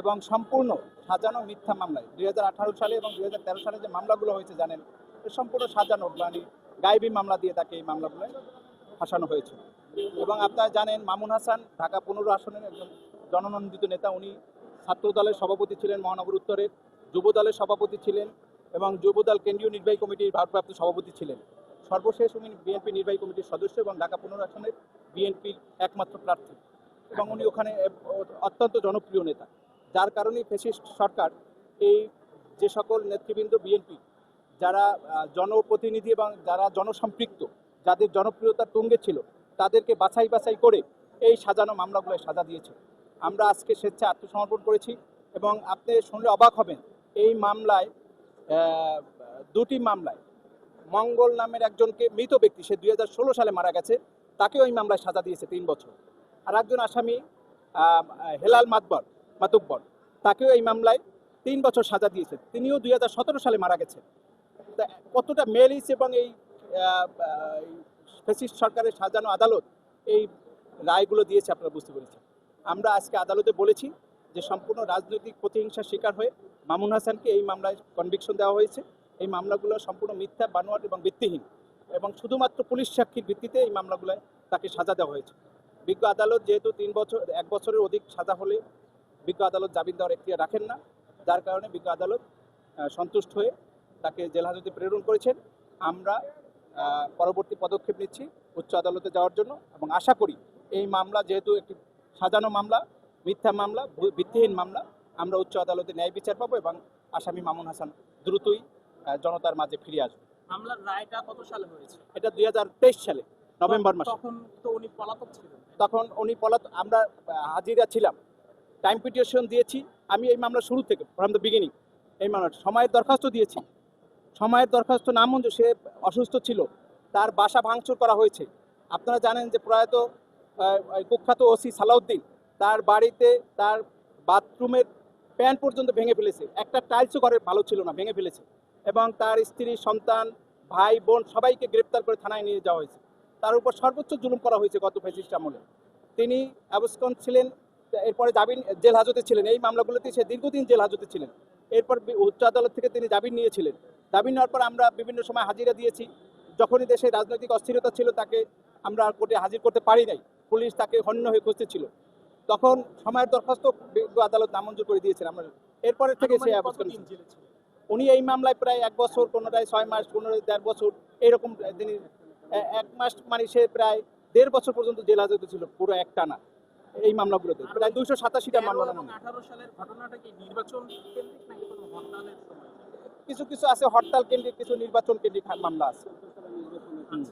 এবং সম্পূর্ণ সাজানো মিথ্যা মামলায়। দুই হাজার আঠারো সালে এবং দুই হাজার তেরো সালে যে মামলাগুলো হয়েছে, জানেন? সম্পূর্ণ সাজানো মানে গায়েবী মামলা দিয়ে তাকে এই মামলাগুলো ফাঁসানো হয়েছে। এবং আপনারা জানেন, মামুন হাসান ঢাকা পনেরো আসনের একজন জননন্দিত নেতা। উনি ছাত্র দলের সভাপতি ছিলেন মহানগর উত্তরের যুব দলের সভাপতি ছিলেন এবং যুবদল কেন্দ্রীয় নির্বাহী কমিটির ভারপ্রাপ্ত সভাপতি ছিলেন। সর্বশেষ উনি বিএনপি নির্বাহী কমিটির সদস্য এবং ঢাকা পনেরো আসনের বিএনপির একমাত্র প্রার্থী। এবং উনি ওখানে অত্যন্ত জনপ্রিয় নেতা। যার কারণেই ফেসিস্ট সরকার এই যে সকল নেতৃবৃন্দ বিএনপি, যারা জনপ্রতিনিধি এবং যারা জনসম্পৃক্ত, যাদের জনপ্রিয়তা তুঙ্গে ছিল, তাদেরকে বাছাই বাছাই করে এই সাজানো মামলাগুলোয় সাজা দিয়েছে। আমরা আজকে স্বেচ্ছায় আত্মসমর্পণ করেছি এবং আপনি শুনলে অবাক হবেন, এই মামলায় দুটি মামলায়, মঙ্গল নামের একজনকে মৃত ব্যক্তি, সে দুই হাজার ষোলো সালে মারা গেছে, তাকেও এই মামলায় সাজা দিয়েছে তিন বছর। আর একজন আসামি হেলাল মাতবর মাতুব্বর তাকেও এই মামলায় তিন বছর সাজা দিয়েছে। তিনিও দুই হাজার সতেরো সালে মারা গেছেন। তা কতটা মেলিস এবং এই ফেসিস্ট সরকারের সাজানো আদালত এই রায়গুলো দিয়েছে আপনারা বুঝতে পেরেছেন। আমরা আজকে আদালতে বলেছি যে সম্পূর্ণ রাজনৈতিক প্রতিহিংসার শিকার হয়ে মামুন হাসানকে এই মামলায় কনভিকশন দেওয়া হয়েছে। এই মামলাগুলো সম্পূর্ণ মিথ্যা, বানোয়াট এবং ভিত্তিহীন এবং শুধুমাত্র পুলিশ সাক্ষীর ভিত্তিতে এই মামলাগুলোয় তাকে সাজা দেওয়া হয়েছে। বিজ্ঞ আদালত যেহেতু তিন বছর, এক বছরের অধিক সাজা হলে বিজ্ঞ আদালত জামিন দেওয়ার এখতিয়ার রাখেন না। যার কারণে বিজ্ঞ আদালত সন্তুষ্ট হয়ে তাকে জেল হাজতে প্রেরণ করেছেন। আমরা পরবর্তী পদক্ষেপ নিচ্ছি উচ্চ আদালতে যাওয়ার জন্য এবং আশা করি এই মামলা যেহেতু একটি সাজানো মামলা মিথ্যা মামলা ভিত্তিহীন মামলা আমরা উচ্চ আদালতে ন্যায় বিচার পাবো এবং আসামি মামুন হাসান দ্রুতই জনতার মাঝে ফিরে আসবে। মামলার রায়টা কত সালে হয়েছে? এটা দুই হাজার তেইশ সালে নভেম্বর মাসে। তখন তো উনি পলাতক ছিলেন। তখন উনি পলাত আমরা হাজিরা ছিলাম। টাইম পিটিশন দিয়েছি। আমি এই মামলা শুরু থেকে ফ্রম দ্য বিগিনিং এই মামলা সময়ের দরখাস্ত দিয়েছি। সময়ের দরখাস্ত না মঞ্জুর সে অসুস্থ ছিল। তার বাসা ভাঙচুর করা হয়েছে। আপনারা জানেন যে প্রয়াত কুখ্যাত ওসি সালাউদ্দিন, তার বাড়িতে তার বাথরুমের প্যান্ট পর্যন্ত ভেঙে ফেলেছে। একটা টাইলসও ঘরে ভালো ছিল না, ভেঙে ফেলেছে। এবং তার স্ত্রী, সন্তান, ভাই, বোন সবাইকে গ্রেপ্তার করে থানায় নিয়ে যাওয়া হয়েছে। তার উপর সর্বোচ্চ জুলুম করা হয়েছে গত ফ্যাসিস্ট আমলে। তিনি অ্যাবসকন ছিলেন এরপরে জামিন জেল হাজতে ছিলেন। এই মামলাগুলোতে সে দীর্ঘদিন জেল হাজতে ছিলেন। এরপর উচ্চ আদালত থেকে তিনি জামিন নিয়েছিলেন। জামিন নেওয়ার পর আমরা বিভিন্ন সময় হাজিরা দিয়েছি। যখনই দেশে রাজনৈতিক অস্থিরতা ছিল তাকে আমরা কোর্টে হাজির করতে পারি নাই। পুলিশ তাকে হন্য হয়ে খুঁজতেছিল তখন সময়ের দরখাস্ত আদালত নামঞ্জুর করে দিয়েছেন আমরা। এরপরের থেকে সে? উনি এই মামলায় প্রায় এক বছর কোনোটায় ছয় মাস কোনোটায় দেড় বছর এরকম তিনি এক মাস মানে সে প্রায় দেড় বছর পর্যন্ত জেল হাজতে ছিল পুরো এক টানা এই মামলাগুলোতে। প্রায় দুইশো সাতাশিটা 13 মামলা আঠারো সালের ঘটনাটা কি নির্বাচন কিছু কিছু আছে হরতাল কেন্দ্রিক কিছু নির্বাচন কেন্দ্রিক মামলা আছে। হুম।